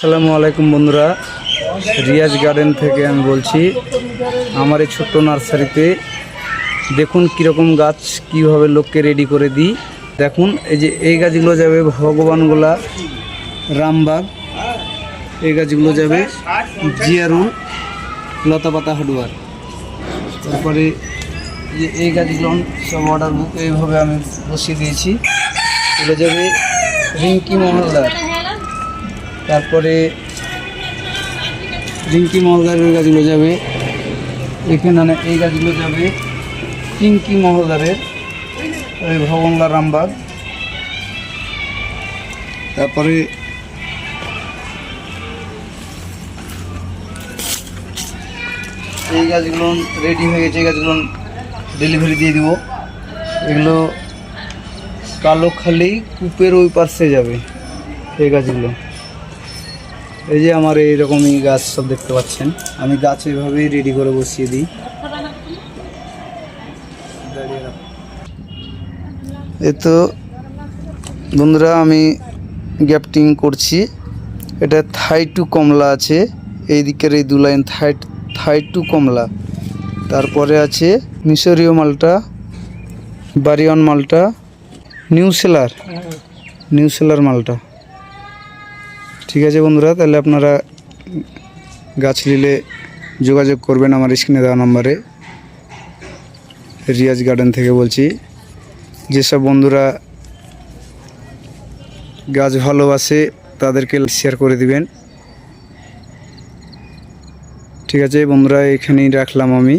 আসসালামু আলাইকুম বন্ধুরা। রিয়াজ গার্ডেন থেকে আমি বলছি, আমার এই ছোট্ট নার্সারিতে দেখুন কীরকম গাছ, কীভাবে লোককে রেডি করে দিই। দেখুন, এই যে এই গাছগুলো যাবে ভগবানগোলা, রামবাগ, এই গাছগুলো যাবে জিয়ারুল, লতাপাতা হাডুয়ার তারপরে যে এই গাছগুলো সব অর্ডার বুক এইভাবে আমি বসিয়ে দিয়েছি। এগুলো যাবে রিঙ্কি মহলদার। তারপরে রিঙ্কি মহলদারের গাছগুলো যাবে। এখানে এই গাছগুলো যাবে পিঙ্কি মহলদারের ওই ভবনলা রামবাগ। তারপরে এই গাছগুলো রেডি হয়ে গেছে, এই গাছগুলো ডেলিভারি দিয়ে দিব। এগুলো কালোখালি কূপের ওই পাশে যাবে, এই গাছগুলো এই যে আমার এইরকমই গাছ সব দেখতে পাচ্ছেন। আমি গাছ এইভাবেই রেডি করে বসিয়ে দিই। এ তো বন্ধুরা, আমি গ্যাপটিং করছি। এটা থাই টু কমলা আছে। এই দিকের এই দু লাইন থাই থাই টু কমলা। তারপরে আছে মিশরীয় মালটা, বারিয়ন মালটা, নিউ সেলার নিউ সেলার মালটা। ঠিক আছে বন্ধুরা, তাহলে আপনারা গাছ নিলে যোগাযোগ করবেন আমার স্ক্রিনে দেওয়া নম্বরে। রিয়াজ গার্ডেন থেকে বলছি, যেসব বন্ধুরা গাছ ভালোবাসে তাদেরকে শেয়ার করে দিবেন। ঠিক আছে বন্ধুরা, এখানেই রাখলাম আমি।